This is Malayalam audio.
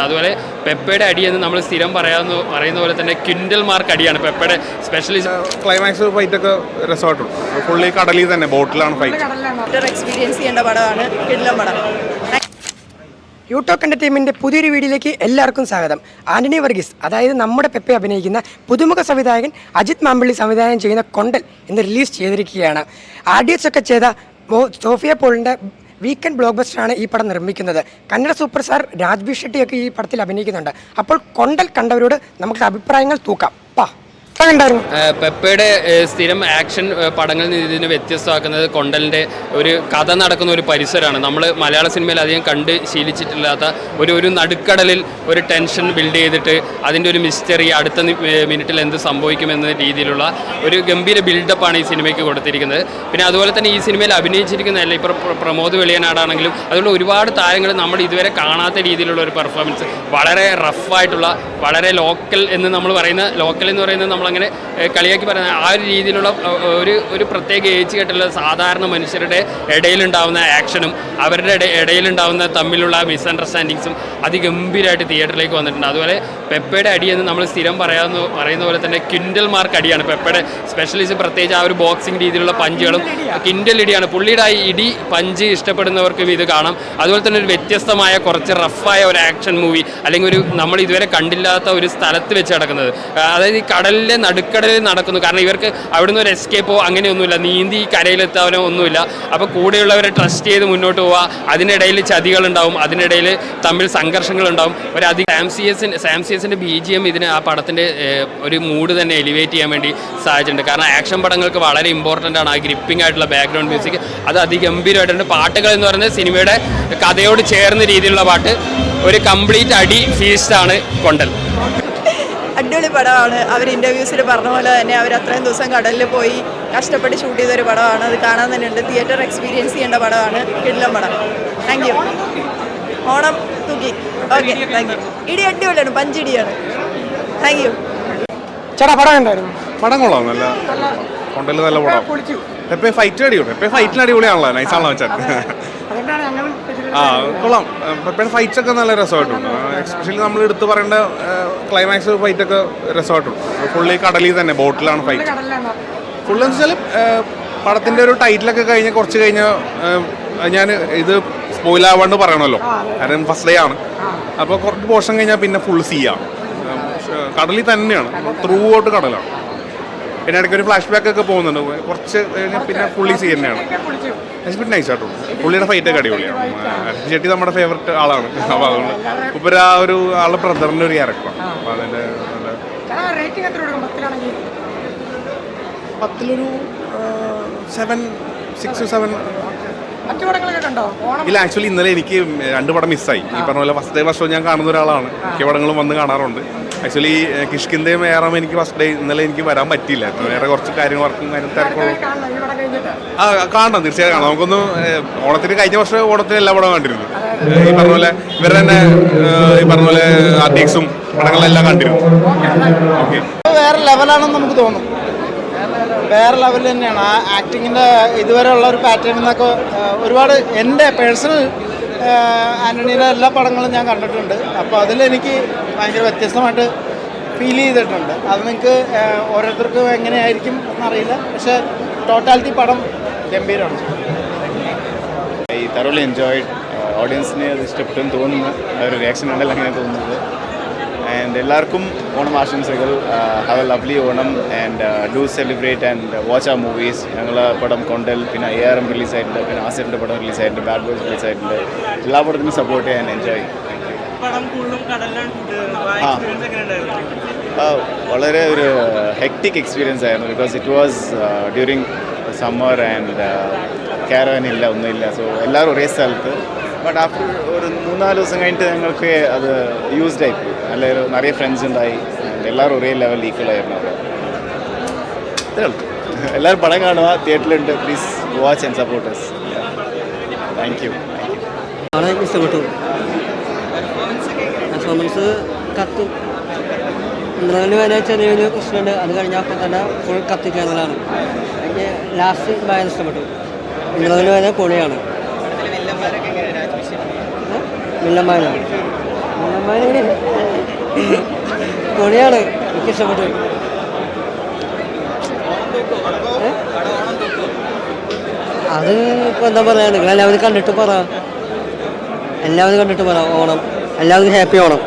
അതുപോലെ പെപ്പയുടെ അടി എന്ന് നമ്മൾ സ്ഥിരം പറയാന്ന് പറയുന്ന പോലെ തന്നെ ക്വിൻഡൽ മാർക്ക് അടിയാണ്. പെപ്പയുടെ സ്പെഷ്യലിസ്റ്റ് ക്ലൈമാക്സ് ഫൈറ്റ് ഒക്കെ രസമായിട്ടും ഫുള്ളി കടലിൽ തന്നെ ബോട്ടിലാണ് ഫൈറ്റ് എക്സ്പീരിയൻസ് ചെയ്യേണ്ട പടമാണ് കിടിലം പടം. യൂട്ടോക്ക് എന്റർടൈൻമെന്റ് പുതിയൊരു വീഡിയോയിലേക്ക് എല്ലാവർക്കും സ്വാഗതം. ആന്റണി വർഗീസ് അതായത് നമ്മുടെ പെപ്പെ അഭിനയിക്കുന്ന പുതുമുഖ സംവിധായകൻ അജിത് മാമ്പള്ളി സംവിധാനം ചെയ്യുന്ന കൊണ്ടൽ എന്ന് റിലീസ് ചെയ്തിരിക്കുകയാണ്. ആഡിയൻസ് ഒക്കെ ചെയ്ത സോഫിയ പോളിന്റെ വീക്കെൻഡ് ബ്ലോക്ക് ബസ്റ്ററാണ് ഈ പടം നിർമ്മിക്കുന്നത്. കന്നഡ സൂപ്പർ സ്റ്റാർ രാജ്ബി ഷെട്ടിയൊക്കെ ഈ പടത്തിൽ അഭിനയിക്കുന്നുണ്ട്. അപ്പോൾ കൊണ്ടൽ കണ്ടവരോട് നമുക്ക് അഭിപ്രായങ്ങൾ തൂക്കാം. കണ്ടായിരുന്നു പെപ്പയുടെ സ്ഥിരം ആക്ഷൻ പടങ്ങളിൽ നിന്ന് ഇതിനെ വ്യത്യസ്തമാക്കുന്നത് കൊണ്ടലിന്റെ ഒരു കഥ നടക്കുന്ന ഒരു പരിസരമാണ്. നമ്മൾ മലയാള സിനിമയിൽ അധികം കണ്ട് ശീലിച്ചിട്ടില്ലാത്ത ഒരു ഒരു നടുക്കടലിൽ ഒരു ടെൻഷൻ ബിൽഡ് ചെയ്തിട്ട് അതിന്റെ ഒരു മിസ്റ്ററി അടുത്ത മിനിറ്റിൽ എന്ത് സംഭവിക്കുമെന്ന രീതിയിലുള്ള ഒരു ഗംഭീര ബിൽഡപ്പാണ് ഈ സിനിമയ്ക്ക് കൊടുത്തിരിക്കുന്നത്. പിന്നെ അതുപോലെ തന്നെ ഈ സിനിമയിൽ അഭിനയിച്ചിരിക്കുന്ന അഭിനയിച്ചിരിക്കുന്നതല്ല ഇപ്പോൾ പ്ര- പ്രമോദ് വെളിയനാടാണെങ്കിലും അതുകൊണ്ട് ഒരുപാട് താരങ്ങൾ നമ്മൾ ഇതുവരെ കാണാത്ത രീതിയിലുള്ള ഒരു പെർഫോമൻസ് വളരെ റഫായിട്ടുള്ള വളരെ ലോക്കൽ എന്ന് നമ്മൾ പറയുന്ന ലോക്കൽ എന്ന് പറയുന്നത് നമ്മളങ്ങനെ ഏഹ്, കളിയാക്കി പറയുന്നത് ആ ഒരു രീതിയിലുള്ള ഒരു ഒരു പ്രത്യേക ഏജ് കേട്ടുള്ള സാധാരണ മനുഷ്യരുടെ ഇടയിലുണ്ടാവുന്ന ആക്ഷനും അവരുടെ ഇട- ഇടയിലുണ്ടാവുന്ന തമ്മിലുള്ള മിസ്അണ്ടർസ്റ്റാൻഡിങ്സും അതിഗംഭീരമായിട്ട് തിയേറ്ററിലേക്ക് വന്നിട്ടുണ്ട്. അതുപോലെ പെപ്പയുടെ അടി എന്ന് നമ്മൾ സ്ഥിരം പറയാവുന്ന പറയുന്ന പോലെ തന്നെ കിൻഡൽ മാർക്ക് അടിയാണ്. പെപ്പയുടെ സ്പെഷ്യലിസ്റ്റ് പ്രത്യേകിച്ച് ആ ഒരു ബോക്സിംഗ് രീതിയിലുള്ള പഞ്ചുകളും കിൻഡൽ ഇടിയാണ് പുള്ളിയുടെ ഇടി പഞ്ച് ഇഷ്ടപ്പെടുന്നവർക്കും ഇത് കാണാം. അതുപോലെ തന്നെ ഒരു വ്യത്യസ്തമായ കുറച്ച് റഫായ ഒരു ആക്ഷൻ മൂവി അല്ലെങ്കിൽ ഒരു നമ്മൾ ഇതുവരെ കണ്ടില്ലാത്ത ഒരു സ്ഥലത്ത് വെച്ച് നടക്കുന്നത്. അതായത് ഈ കടലിലെ നടുക്കടലിൽ നടക്കുന്നു. കാരണം ഇവർക്ക് അവിടുന്ന് ഒരു എസ്കേപ്പോ അങ്ങനെയൊന്നുമില്ല. നീന്തി കരയിലെത്താനോ ഒന്നുമില്ല. അപ്പോൾ കൂടെയുള്ളവരെ ട്രസ്റ്റ് ചെയ്ത് മുന്നോട്ട് പോവുക. അതിനിടയിൽ ചതികളുണ്ടാവും. അതിനിടയിൽ തമ്മിൽ സംഘർഷങ്ങളുണ്ടാവും. ഒരു അധികം സാംസിയസിന്റെ സാംസിയസിന്റെ ബി ജി എം ഇതിന് ആ പടത്തിന്റെ ഒരു മൂഡ് തന്നെ എലിവേറ്റ് ചെയ്യാൻ വേണ്ടി സാധിച്ചിട്ടുണ്ട്. കാരണം ആക്ഷൻ പടങ്ങൾക്ക് വളരെ ഇമ്പോർട്ടന്റ് ആണ്. ആ ഗ്രിപ്പിംഗ് ആയിട്ടുള്ള ബാക്ക്ഗ്രൗണ്ട് മ്യൂസിക് അത് അതിഗംഭീരമായിട്ടുണ്ട്. പാട്ടുകൾ എന്ന് പറയുന്നത് സിനിമയുടെ കഥയോട് ചേർന്ന രീതിയിലുള്ള പാട്ട്. ഒരു കംപ്ലീറ്റ് അടി ഫീസ്റ്റാണ് കൊണ്ടൽ. അടിപൊളി പടമാണ്. അവർ ഇന്റർവ്യൂസിൽ പറഞ്ഞ പോലെ തന്നെ അവർ അത്രയും ദിവസം കടലിൽ പോയി കഷ്ടപ്പെട്ട് ഷൂട്ട് ചെയ്തൊരു പടമാണ്. അത് കാണാൻ തന്നെ ഉണ്ട്. തിയേറ്റർ എക്സ്പീരിയൻസ് ചെയ്യേണ്ട പടമാണ്. കിടിലം പടം. താങ്ക് യു ഓണം തൂക്കി. ഓക്കെ താങ്ക് യു ഇടി അടിപൊളിയാണ്. പഞ്ചിടിയാണ് താങ്ക് യു ചേട്ടാ പടം എന്തായിരുന്നു? പടം കൊള്ളാം. നല്ല കൊണ്ടൽ നല്ല പടം. എപ്പോഴും ഫൈറ്റ് അടിപൊളി. എപ്പോഴും ഫൈറ്റിന് അടിപൊളിയാണല്ലോ. നൈസാണല്ലോ വെച്ചാൽ ആ കൊള്ളാം. പിന്നെ ഫൈറ്റ്സ് ഒക്കെ നല്ല രസമായിട്ടുണ്ട്. എക്സ്പെഷ്യലി നമ്മൾ എടുത്ത് പറയേണ്ട ക്ലൈമാക്സ് ഫൈറ്റ് ഒക്കെ രസമായിട്ടുണ്ട്. ഫുള്ളി കടലിൽ തന്നെ ബോട്ടിലാണ് ഫൈറ്റ് ഫുൾ എന്ന് വെച്ചാൽ പടത്തിന്റെ ഒരു ടൈറ്റിലൊക്കെ കഴിഞ്ഞ് കുറച്ച് കഴിഞ്ഞ് ഞാൻ ഇത് സ്പോയിൽ ആവാണ്ട് പറയണമല്ലോ. കാരണം ഫസ്റ്റ് ഡേ ആണ്. അപ്പോൾ കുറച്ച് പോർഷൻ കഴിഞ്ഞാൽ പിന്നെ ഫുൾ സീ ആണ്. കടലിൽ തന്നെയാണ്. ത്രൂ ഔട്ട് കടലാണ്. പിന്നെ ഇടയ്ക്ക് ഒരു ഫ്ലാഷ് ബാക്ക് ഒക്കെ പോകുന്നുണ്ട്. കുറച്ച് പിന്നെ പുള്ളി സീ തന്നെയാണ് ഹസ്ബൻഡ് നൈസ് ആട്ടോ പുള്ളിയുടെ ഫൈറ്റ് ഒക്കെ അടിപൊളിയാണ്. അരുൺ ചേട്ടി നമ്മുടെ ഫേവററ്റ് ആളാണ്. അപ്പോൾ അതുകൊണ്ട് ഉപരി ആ ഒരു ആളുടെ ബ്രദറിന്റെ ഒരു ക്യാരക്ടറാണ് അപ്പോൾ അതിന്റെ റേറ്റിംഗ് എത്ര കൊടുക്കും? പത്തിലാണെങ്കിൽ? പത്തിലൊരു സെവൻ സിക്സ് സെവൻ ഇല്ല ആക്ച്വലി ഇന്നലെ എനിക്ക് രണ്ട് പടം മിസ്സായി ഈ പറഞ്ഞ പോലെ ഫസ്റ്റ് ഡേ വർഷവും ഞാൻ കാണുന്ന ഒരാളാണ്. മിക്ക പടങ്ങളും വന്ന് കാണാറുണ്ട്. ആക്ച്വലി കിഷ്കിന്ദയും ഏറാം എനിക്ക് ഫസ്റ്റ് ഡേ ഇന്നലെ എനിക്ക് വരാൻ പറ്റിയില്ല. വേറെ കുറച്ച് കാര്യങ്ങൾ വർക്കും കാര്യം തിരക്കുള്ള ആ കാണണം തീർച്ചയായും കാണാം നമുക്കൊന്ന് ഓണത്തിന് കഴിഞ്ഞ വർഷം ഓണത്തിന് എല്ലാ പടവും കണ്ടിരുന്നു. ഈ പറഞ്ഞ പോലെ ഇവരുടെ തന്നെ ഈ പറഞ്ഞ പോലെ ആർട്ടിക്സും പടങ്ങളെല്ലാം കണ്ടിരുന്നു. ഓക്കെ. വേറെ ലെവലാണെന്ന് നമുക്ക് തോന്നും. വേറെ ലെവൽ തന്നെയാണ്. ആ ആക്ടിങ്ങിന്റെ ഇതുവരെയുള്ള ഒരു പാറ്റേണിൽ നിന്നൊക്കെ ഒരുപാട് എന്റെ പേഴ്സണൽ ആന്റണിയുടെ എല്ലാ പടങ്ങളും ഞാൻ കണ്ടിട്ടുണ്ട്. അപ്പോൾ അതിലെനിക്ക് ഭയങ്കര വ്യത്യസ്തമായിട്ട് ഫീൽ ചെയ്തിട്ടുണ്ട്. അത് നിങ്ങൾക്ക് ഓരോരുത്തർക്കും എങ്ങനെയായിരിക്കും എന്നറിയില്ല. പക്ഷേ ടോട്ടാലിറ്റി പടം ഗംഭീരമാണ് ഐ തറോലി എൻജോയ് ഓഡിയൻസിന് അത് ഇഷ്ടപ്പെട്ടെന്ന് തോന്നുന്നു. ഒരു റിയാക്ഷൻ ഉണ്ടല്ലോ അങ്ങനെ തോന്നുന്നത്. ആൻഡ് എല്ലാവർക്കും ഓണം ആശംസകൾ. Have a lovely Onam. And do celebrate and watch ആ മൂവീസ് ഞങ്ങൾ പടം കൊണ്ടൽ പിന്നെ എ ആർ എം റിലീസായിട്ടുണ്ട് പിന്നെ ആസിഫിന്റെ പടം റിലീസായിട്ടുണ്ട് ബാഡ് ബോയ്സ് റിലീസായിട്ടുണ്ട് എല്ലാ പടത്തിനും സപ്പോർട്ട് ചെയ്യാൻ എൻജോയ് വളരെ ഒരു ഹെക്ടിക് എക്സ്പീരിയൻസ് ആയിരുന്നു because it was during summer and caravan ഇല്ല ഒന്നുമില്ല സോ എല്ലാവരും ഒരേ സ്ഥലത്ത്. ബട്ട് ആഫ്റ്റർ ഒരു മൂന്നാൽ ദിവസം കഴിഞ്ഞിട്ട് ഞങ്ങൾക്ക് അത് യൂസ്ഡ് ആയിപ്പോയി നല്ല ഒരു നിറയെ ഫ്രണ്ട്സ് ഉണ്ടായി. എല്ലാവരും ഒരേ ലെവൽ ഈക്വൽ ആയിരുന്നു. അവിടെ ഇത്രേ ഉള്ളൂ. എല്ലാവരും പടം കാണുക തിയേറ്ററിലുണ്ട് please watch and supporters thank you thank you ഇഷ്ടപ്പെട്ടു പെർഫോമൻസ് കത്തും. ഇന്ദ്രനിൽ വരെ ചെറിയൊരു പ്രശ്നമുണ്ട്. അത് കഴിഞ്ഞപ്പോൾ തന്നെ ഫുൾ കത്തിക്കാനുള്ളതാണ് എനിക്ക് ലാസ്റ്റ് ഭയങ്കര ഇഷ്ടപ്പെട്ടു. ഇന്ദ്രനിൽ വരെ പൊളിയാണ് മില്ലമ്മാനാണ് സിനിമ പൊളിയാണ് എനിക്ക് ഇഷ്ടപ്പെട്ടു? അത് ഇപ്പോൾ എന്താ പറയുക നിങ്ങൾ എല്ലാവരും കണ്ടിട്ട് പറ. എല്ലാവരും കണ്ടിട്ട് പറ. ഓണം. എല്ലാവരും ഹാപ്പി ഓണം